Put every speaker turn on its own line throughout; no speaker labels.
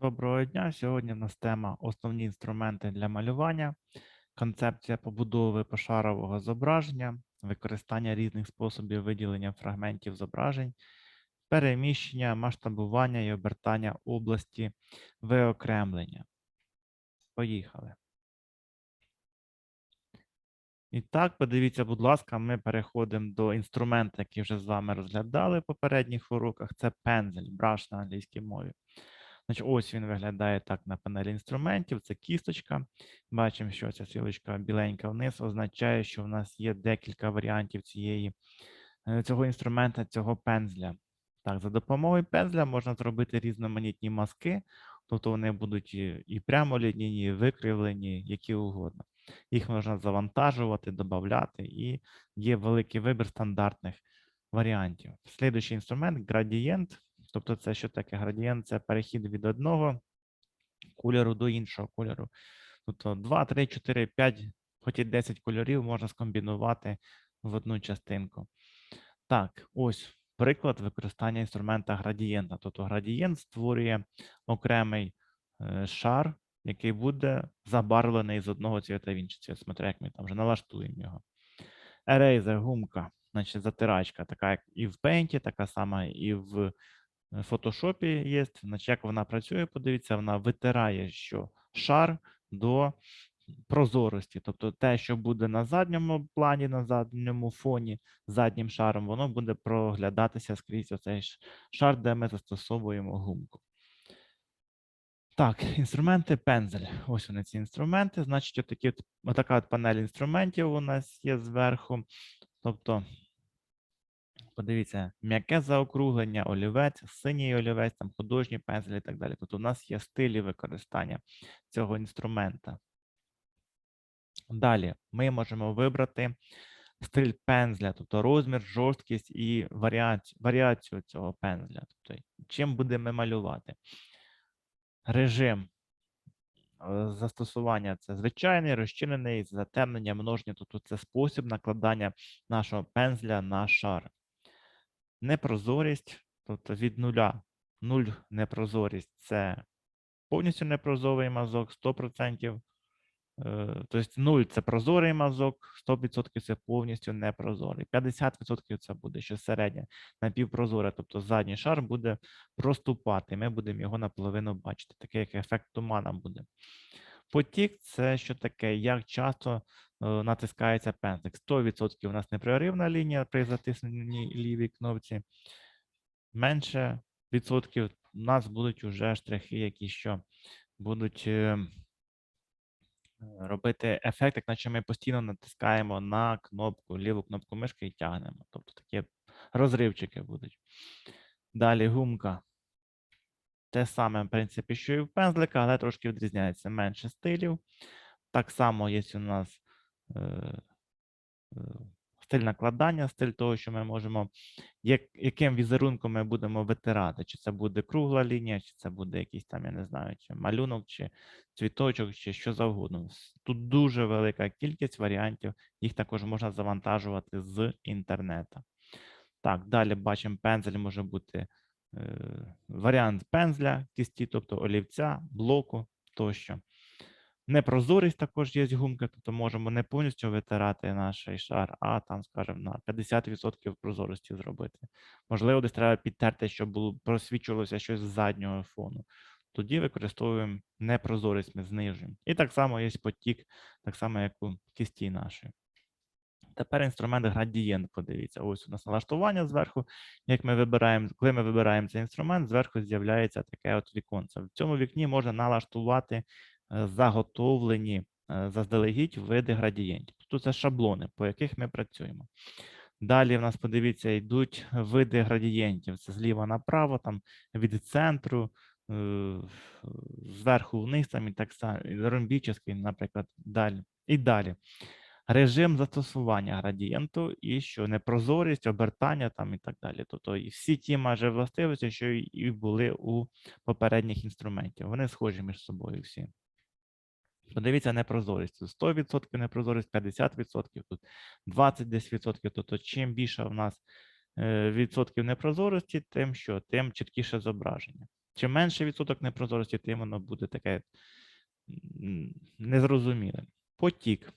Доброго дня. Сьогодні в нас тема основні інструменти для малювання, концепція побудови пошарового зображення, використання різних способів виділення фрагментів зображень, переміщення, масштабування і обертання області виокремлення. Поїхали. І так, подивіться, будь ласка, ми переходимо до інструменту, який вже з вами розглядали в попередніх уроках. Це пензель, браш на англійській мові. Значить, ось він виглядає так на панелі інструментів. Це кісточка. Бачимо, що ця стрілочка біленька вниз означає, що в нас є декілька варіантів цієї, е, цього інструмента, цього пензля. Так, за допомогою пензля можна зробити різноманітні маски, тобто вони будуть і, прямолінійні, і викривлені, які угодно. Їх можна завантажувати, додати, і є великий вибір стандартних варіантів. Слідуючий інструмент градієнт. Тобто, це що таке градієнт? Це перехід від одного кольору до іншого кольору. Тобто 2, 3, 4, 5, хоч і 10 кольорів можна скомбінувати в одну частинку. Так, ось приклад використання інструмента градієнта. Тобто градієнт створює окремий е, шар, який буде забарвлений з одного цвіта в інший цвіт. Смотри, як ми там вже налаштуємо його. Eraser, гумка, значить затирачка, така як і в Paint, така сама і в в фотошопі є. Значить, як вона працює, подивіться, вона витирає що шар до прозорості. Тобто те, що буде на задньому плані, на задньому фоні, заднім шаром, воно буде проглядатися скрізь оцей шар, де ми застосовуємо гумку. Так, інструменти пензель. Ось вони ці інструменти. Значить, отакі, отака от панель інструментів у нас є зверху. Тобто Подивіться, м'яке заокруглення, олівець, синій олівець, там художній пензель і так далі. Тобто у нас є стилі використання цього інструмента. Далі ми можемо вибрати стиль пензля, тобто розмір, жорсткість і варіацію, варіацію цього пензля. Тобто, чим будемо малювати. Режим е, застосування це звичайний, розчинений, затемнення, множення. Тобто це спосіб накладання нашого пензля на шар непрозорість, тобто від нуля, нуль непрозорість це повністю непрозорий мазок, 100%. е, Тобто 0 це прозорий мазок, 100% це повністю непрозорий. 50% це буде що середнє напівпрозоре, тобто задній шар буде проступати. Ми будемо його наполовину бачити. Такий як ефект тумана буде. Потік це що таке, як часто натискається пензлик. 100% у нас непреривна лінія при затисненні лівій кнопці. Менше відсотків у нас будуть уже штрихи, які що будуть е, робити ефект, як наче ми постійно натискаємо на кнопку, ліву кнопку мишки і тягнемо. Тобто такі розривчики будуть. Далі гумка. Те саме, в принципі, що і в пензлика, але трошки відрізняється менше стилів. Так само є у нас е, е, стиль накладання, стиль того, що ми можемо, як, яким візерунком ми будемо витирати. Чи це буде кругла лінія, чи це буде якийсь там, я не знаю, чи малюнок, чи цвіточок, чи що завгодно. Тут дуже велика кількість варіантів, їх також можна завантажувати з інтернету. Так, далі бачимо, пензель може бути е, варіант пензля кісті, тобто олівця, блоку тощо. Непрозорість також є гумка, тобто можемо не повністю витирати наш шар, а там, скажімо, на 50% прозорості зробити. Можливо, десь треба підтерти, щоб було просвічувалося щось з заднього фону. Тоді використовуємо непрозорість, ми знижуємо. І так само є потік, так само, як у кісті нашої. Тепер інструмент градієнт, подивіться. Ось у нас налаштування зверху. Як ми вибираємо, коли ми вибираємо цей інструмент, зверху з'являється таке от віконце. В цьому вікні можна налаштувати заготовлені е, заздалегідь види градієнтів. Тут це шаблони, по яких ми працюємо. Далі в нас, подивіться, йдуть види градієнтів. Це зліва направо, там від центру, е, зверху вниз, там і так само, ромбічний, наприклад, далі. І далі режим застосування градієнту і що непрозорість, обертання там і так далі. Тобто всі ті майже властивості, що і були у попередніх інструментів. Вони схожі між собою всі. Подивіться непрозорість. 100% непрозорість, 50%, тут 20 десь відсотків. Тобто, чим більше в нас е, відсотків непрозорості, тим що, тим чіткіше зображення. Чим менший відсоток непрозорості, тим воно буде таке незрозуміле. Потік.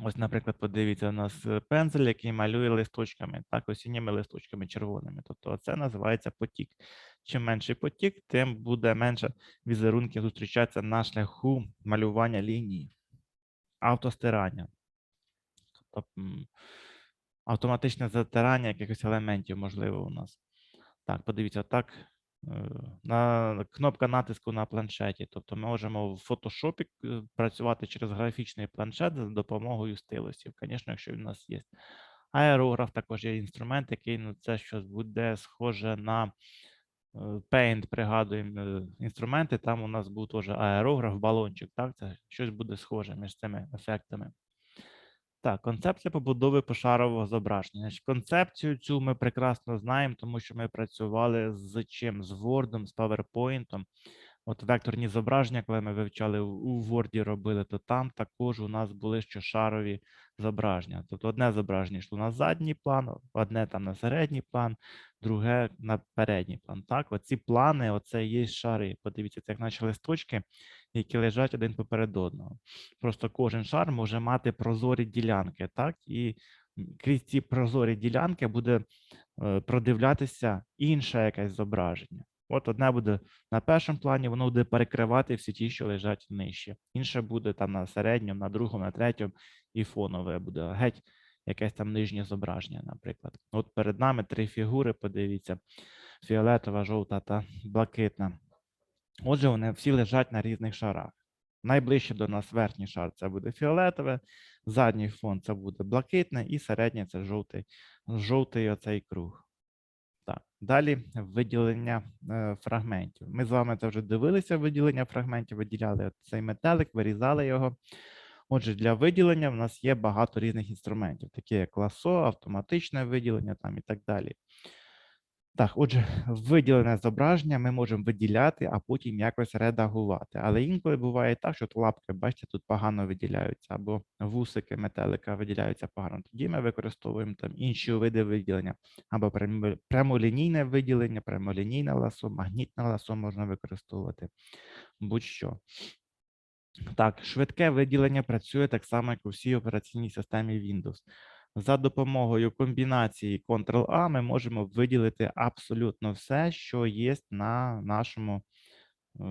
Ось, наприклад, подивіться, у нас е, пензель, який малює листочками, так, осінніми листочками червоними. Тобто це називається потік. Чим менший потік, тим буде менше візерунків зустрічатися на шляху малювання лінії, автостирання. Тобто автоматичне затирання якихось елементів, можливо, у нас. Так, подивіться, так. Е, На кнопка натиску на планшеті. Тобто ми можемо в фотошопі е, працювати через графічний планшет за допомогою стилусів. Звісно, якщо він у нас є. Аерограф також є інструмент, який ну, це щось буде схоже на е, Paint, пригадуємо інструменти. Там у нас був теж аерограф, балончик. Так, це щось буде схоже між цими ефектами. Так, концепція побудови пошарового зображення. Концепцію цю ми прекрасно знаємо, тому що ми працювали з чим? З Word, з PowerPoint. От векторні зображення, коли ми вивчали у- Word робили, то там також у нас були ще шарові зображення. Тобто одне зображення йшло на задній план, одне там на середній план, друге на передній план. Так, оці плани, оце є шари. Подивіться, це як наче листочки, які лежать один поперед одного. Просто кожен шар може мати прозорі ділянки, так? І крізь ці прозорі ділянки буде е, продивлятися інше якесь зображення. От одне буде на першому плані, воно буде перекривати всі ті, що лежать нижче. Інше буде там на середньому, на другому, на третьому, і фонове буде геть якесь там нижнє зображення, наприклад. От перед нами три фігури, подивіться: фіолетова, жовта та блакитна. Отже, вони всі лежать на різних шарах. Найближче до нас верхній шар це буде фіолетове, задній фон це буде блакитне, і середній це жовтий, жовтий оцей круг. Так, далі виділення е, фрагментів. Ми з вами це вже дивилися виділення фрагментів, виділяли цей метелик, вирізали його. Отже, для виділення в нас є багато різних інструментів, такі як ласо, автоматичне виділення там і так далі. Так, отже, виділене зображення ми можемо виділяти, а потім якось редагувати. Але інколи буває так, що лапки, бачите, тут погано виділяються, або вусики метелика виділяються погано. Тоді ми використовуємо там інші види виділення, або прямолінійне виділення, прямолінійне ласо, магнітне ласо можна використовувати, будь-що. Так, швидке виділення працює так само, як у всій операційній системі Windows. За допомогою комбінації Ctrl-A ми можемо виділити абсолютно все, що є на нашому е,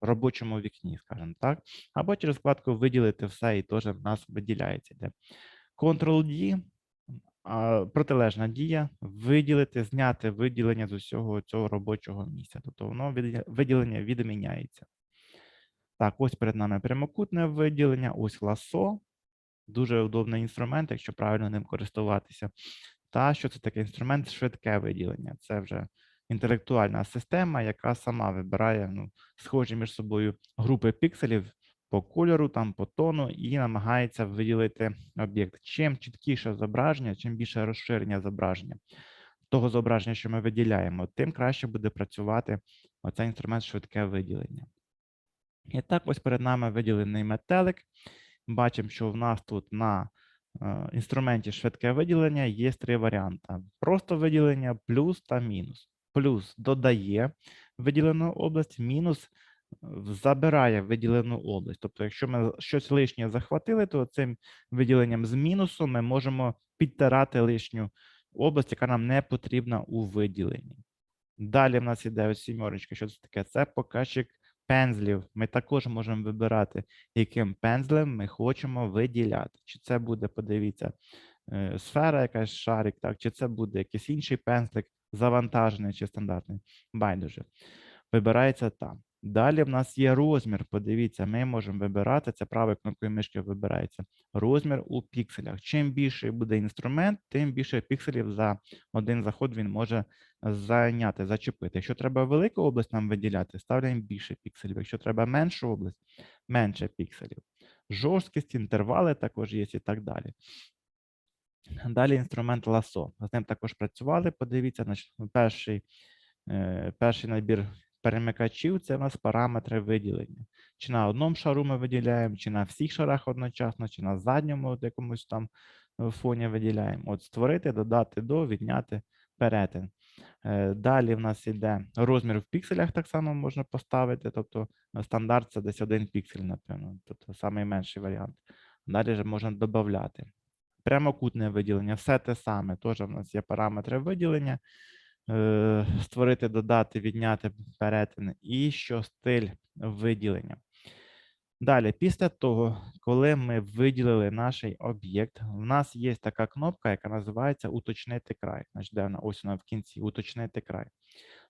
робочому вікні, скажімо так. Або через вкладку виділити все і теж в нас виділяється. Ctrl-D, протилежна дія, виділити, зняти виділення з усього цього робочого місця. Тобто воно виділення відміняється. Так, ось перед нами прямокутне виділення, ось ласо. Дуже удобний інструмент, якщо правильно ним користуватися. Та що це таке інструмент швидке виділення. Це вже інтелектуальна система, яка сама вибирає ну, схожі між собою групи пікселів по кольору, там, по тону, і намагається виділити об'єкт. Чим чіткіше зображення, чим більше розширення зображення того зображення, що ми виділяємо, тим краще буде працювати оцей інструмент швидке виділення. І так, ось перед нами виділений метелик. Бачимо, що в нас тут на е, інструменті швидке виділення є три варіанти: просто виділення, плюс та мінус. Плюс додає виділену область, мінус е, забирає виділену область. Тобто, якщо ми щось лишнє захватили, то цим виділенням з мінусу ми можемо підтирати лишню область, яка нам не потрібна у виділенні. Далі в нас іде ось сімерочка. Що це таке? Це показчик пензлів. Ми також можемо вибирати, яким пензлем ми хочемо виділяти. Чи це буде, подивіться, е, сфера, якась шарик, так, чи це буде якийсь інший пензлик, завантажений чи стандартний. Байдуже. Вибирається там. Далі в нас є розмір. Подивіться, ми можемо вибирати, це правою кнопкою мишки вибирається. Розмір у пікселях. Чим більший буде інструмент, тим більше пікселів за один заход він може зайняти, зачепити. Якщо треба велику область нам виділяти, ставляємо більше пікселів. Якщо треба меншу область, менше пікселів. Жорсткість, інтервали також є і так далі. Далі інструмент ласо. З ним також працювали. Подивіться, значить, перший, е, перший набір перемикачів це у нас параметри виділення. Чи на одному шару ми виділяємо, чи на всіх шарах одночасно, чи на задньому от якомусь там е, фоні виділяємо. От створити, додати до, відняти перетин. Е, Далі в нас іде розмір в пікселях, так само можна поставити. Тобто е, стандарт це десь один піксель, напевно. Тобто найменший варіант. Далі вже можна додати. Прямокутне виділення, все те саме. Теж в нас є параметри виділення. Е, Створити, додати, відняти перетин і що стиль виділення. Далі, після того, коли ми виділили наш об'єкт, в нас є така кнопка, яка називається Уточнити край. Значить, де вона? Ось вона в кінці уточнити край.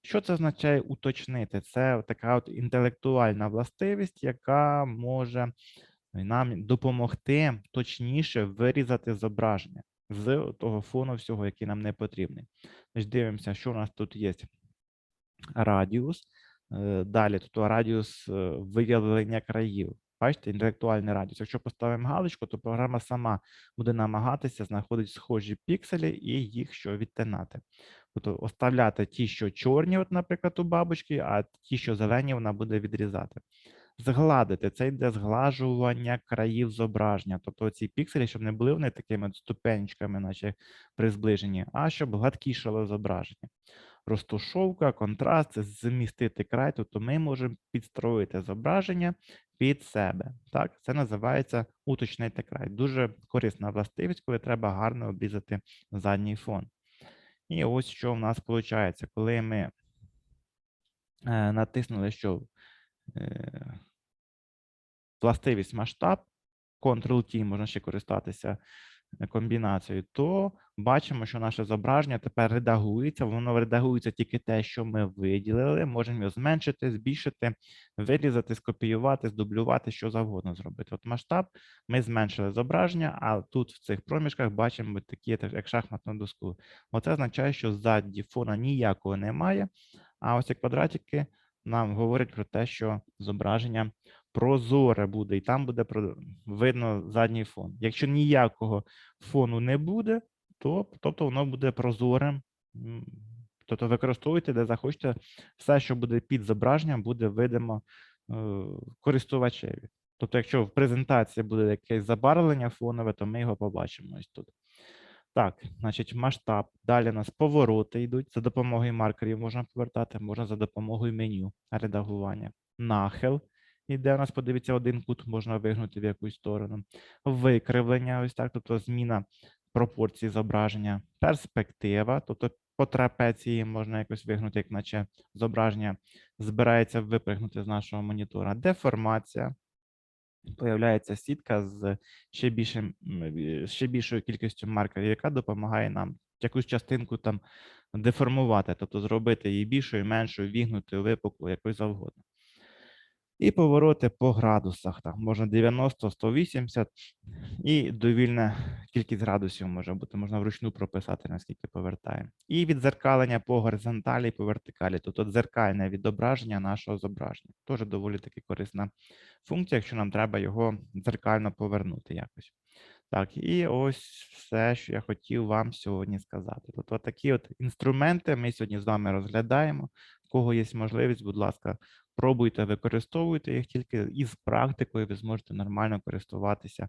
Що це означає уточнити? Це така от інтелектуальна властивість, яка може нам допомогти точніше вирізати зображення з того фону всього, який нам не потрібний. Значить, дивимося, що у нас тут є. Радіус. Е, Далі тут радіус е, виявлення країв. Бачите, інтелектуальний радіус. Якщо поставимо галочку, то програма сама буде намагатися знаходити схожі пікселі і їх що відтинати. Тобто оставляти ті, що чорні, от, наприклад, у бабочки, а ті, що зелені, вона буде відрізати. Згладити це йде зглажування країв зображення. Тобто ці пікселі, щоб не були вони такими от ступенечками, наче при зближенні, а щоб гладкішало зображення. Розтушовка, контраст, змістити край, тобто ми можемо підстроїти зображення під себе. Так, це називається уточнити край. Дуже корисна властивість, коли треба гарно обрізати задній фон. І ось що в нас виходить, коли ми е, натиснули, що е, властивість масштаб, Ctrl-T можна ще користатися е, комбінацією, то бачимо, що наше зображення тепер редагується. Воно редагується тільки те, що ми виділили. Можемо його зменшити, збільшити, вирізати, скопіювати, здублювати, що завгодно зробити. От масштаб ми зменшили зображення, а тут в цих проміжках бачимо такі, як шахматну доску. Оце означає, що ззаді фона ніякого немає, а ось ці квадратики нам говорять про те, що зображення прозоре буде, і там буде видно задній фон. Якщо ніякого фону не буде, то тобто воно буде прозорим. Тобто використовуйте, де захочете, все, що буде під зображенням, буде видимо е, користувачеві. Тобто, якщо в презентації буде якесь забарвлення фонове, то ми його побачимо ось тут. Так, значить, масштаб. Далі у нас повороти йдуть. За допомогою маркерів можна повертати, можна за допомогою меню редагування. Нахил. Іде у нас, подивіться, один кут можна вигнути в якусь сторону. Викривлення, ось так, тобто зміна пропорції зображення. Перспектива, тобто по трапеції можна якось вигнути, як наче зображення збирається випригнути з нашого монітора. Деформація. Появляється сітка з ще більшим, ще більшою кількістю маркерів, яка допомагає нам якусь частинку там деформувати, тобто зробити її більшою, меншою, вігнутою, випуклою, якось завгодно. І повороти по градусах. Так, можна 90, 180 і довільна кількість градусів може бути. Можна вручну прописати, наскільки повертаємо. І відзеркалення по горизонталі і по вертикалі, тобто дзеркальне відображення нашого зображення. Теж доволі таки корисна функція, якщо нам треба його дзеркально повернути якось. Так, і ось все, що я хотів вам сьогодні сказати. Тобто такі от інструменти ми сьогодні з вами розглядаємо. В кого є можливість, будь ласка, пробуйте, використовуйте їх тільки із практикою ви зможете нормально користуватися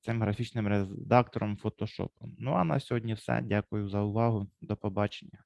цим графічним редактором Photoshop. Ну а на сьогодні все. Дякую за увагу. До побачення.